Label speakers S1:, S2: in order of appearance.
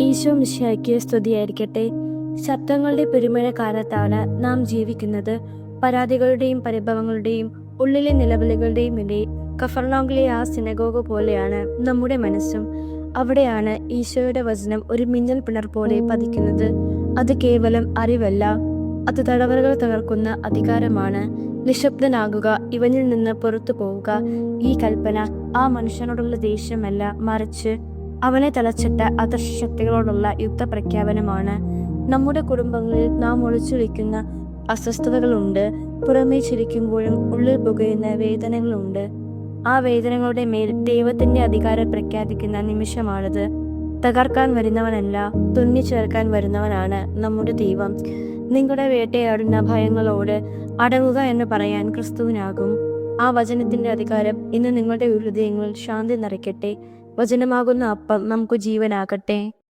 S1: ഈശോ മിശിയാക്കിയ സ്തുതിയായിരിക്കട്ടെ. ശബ്ദങ്ങളുടെ പെരുമഴ കാലത്താണ് നാം ജീവിക്കുന്നത്. പരാതികളുടെയും പരിഭവങ്ങളുടെയും ഉള്ളിലെ നിലവിളികളുടെയും ഇടയിൽ കഫർണോങ്കിലെ ആ സിനഗോഗ പോലെയാണ് നമ്മുടെ മനസ്സും. അവിടെയാണ് ഈശോയുടെ വചനം ഒരു മിന്നൽ പിണർ പോലെ പതിക്കുന്നത്. അത് കേവലം അറിവല്ല. അത് തടവറകൾ തകർക്കുന്ന അധികാരമാണ്. നിശബ്ദനാകുക ഇവനിൽ നിന്ന് പുറത്തു പോവുക ഈ കൽപ്പന ആ മനുഷ്യനോടുള്ള ദേഷ്യമല്ല. മറിച്ച് അവനെ തളച്ചിട്ട അദൃശ്യ ശക്തികളോടുള്ള യുദ്ധപ്രഖ്യാപനമാണ്. നമ്മുടെ കുടുംബങ്ങളിൽ നാം ഒളിച്ചൊളിക്കുന്ന അസ്വസ്ഥതകളുണ്ട്. പുറമേ ചിരിക്കുമ്പോഴും ഉള്ളിൽ പുകയുന്ന വേദനകളുണ്ട്. ആ വേദനകളുടെ മേൽ ദൈവത്തിന്റെ അധികാരം പ്രഖ്യാപിക്കുന്ന നിമിഷമാണിത്. തകർക്കാൻ വരുന്നവനല്ല തുന്നി ചേർക്കാൻ വരുന്നവനാണ് നമ്മുടെ ദൈവം. നിങ്ങളുടെ വേട്ടയാടുന്ന ഭയങ്ങളോട് അടങ്ങുക എന്ന് പറയാൻ ക്രിസ്തുവിനാകും. ആ വചനത്തിന്റെ അധികാരം ഇന്ന് നിങ്ങളുടെ ഹൃദയങ്ങളിൽ ശാന്തി നിറയ്ക്കട്ടെ. വചനമാകുന്ന അപ്പം നമുക്ക് ജീവനാകട്ടെ.